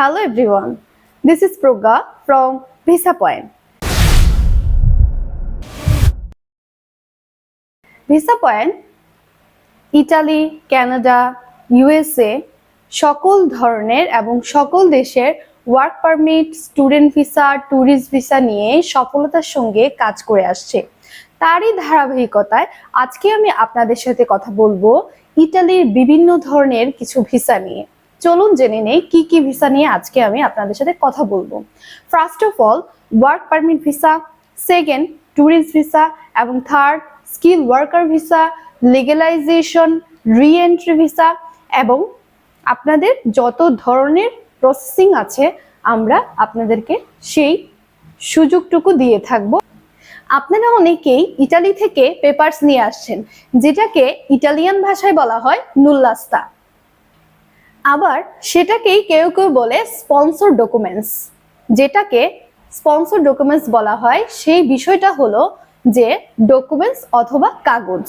Hello everyone, this is Proga from Visa Point. Visa Point Italy Canada USA সকল ধরনের এবং সকল দেশের work permit student visa tourist visa নিয়ে সফলতার সঙ্গে কাজ করে আসছে। তারই ধারাবাহিকতায় আজকে আমি আপনাদের সাথে কথা বলব ইটালির বিভিন্ন ধরনের কিছু ভিসা নিয়ে। চলুন জেনে নেই কি কি ভিসা নিয়ে আজকে আমি আপনাদের সাথে কথা বলব। First of all work permit visa second tourist visa এবং third skill worker visa legalization re entry visa এবং আপনাদের যত ধরনের প্রসেসিং আছে, আমরা আপনাদেরকে সেই সুযোগটুকু দিয়ে থাকব। আপনারা অনেকেই ইটালি থেকে পেপারস নিয়ে আসছেন, যেটাকে ইটালিয়ান ভাষায় বলা হয় নুল্লাস্তা আবার সেটাকেই কেউ কেউ বলে স্পন্সর ডকুমেন্টস যেটাকে স্পন্সর ডকুমেন্টস বলা হয়। সেই বিষয়টা হলো যে ডকুমেন্টস অথবা কাগজ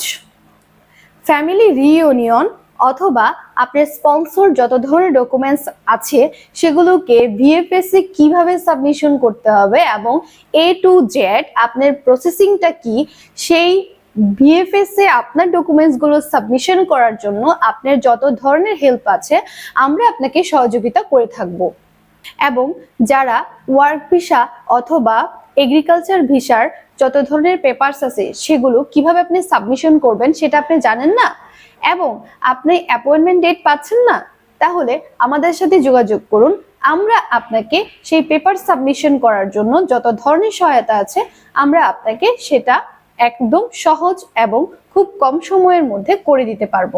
ফ্যামিলি রিইউনিয়ন অথবা আপনার স্পন্সর যত ধরনের ডকুমেন্টস আছে, সেগুলোকে ভিএফএসে কীভাবে সাবমিশন করতে হবে এবং এ টু জেড আপনার প্রসেসিংটা কি, সেই ভিএফএস এ আপনার ডকুমেন্টসগুলো সাবমিশন করার জন্য আপনার যত ধরনের হেল্প আছে, আমরা আপনাকে সহযোগিতা করে থাকব। এবং যারা ওয়ার্ক ভিসা অথবা এগ্রিকালচার ভিসার যত ধরনের পেপারস আছে, সেগুলো কীভাবে আপনি সাবমিশন করবেন সেটা আপনি জানেন না? এবং আপনি অ্যাপয়েন্টমেন্ট ডেট পাচ্ছেন না? তাহলে আমাদের সাথে যোগাযোগ করুন। আমরা আপনাকে সেই পেপার সাবমিশন করার জন্য যত ধরনের সহায়তা আছে, আমরা আপনাকে সেটা একদম সহজ এবং খুব কম সময়ের মধ্যে করে দিতে পারব।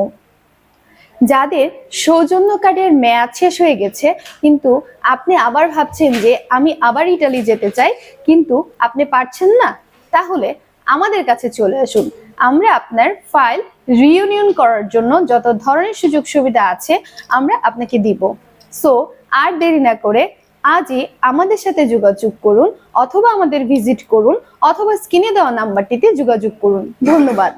যাদের সৌজন্য কার্ডের মেয়াদ শেষ হয়ে গেছে, কিন্তু আপনি আবার ভাবছেন যে আমি আবার ইটালি যেতে চাই, কিন্তু আপনি পারছেন না, তাহলে আমাদের কাছে চলে আসুন। আমরা আপনার ফাইল রিউনিয়ন করার জন্য যত ধরনের সুযোগ সুবিধা আছে, আমরা আপনাকে দিব। সো আর দেরি না করে আজই আমাদের সাথে যোগাযোগ করুন অথবা আমাদের ভিজিট করুন অথবা স্ক্রিনে দেওয়া নাম্বারটিতে যোগাযোগ করুন। ধন্যবাদ।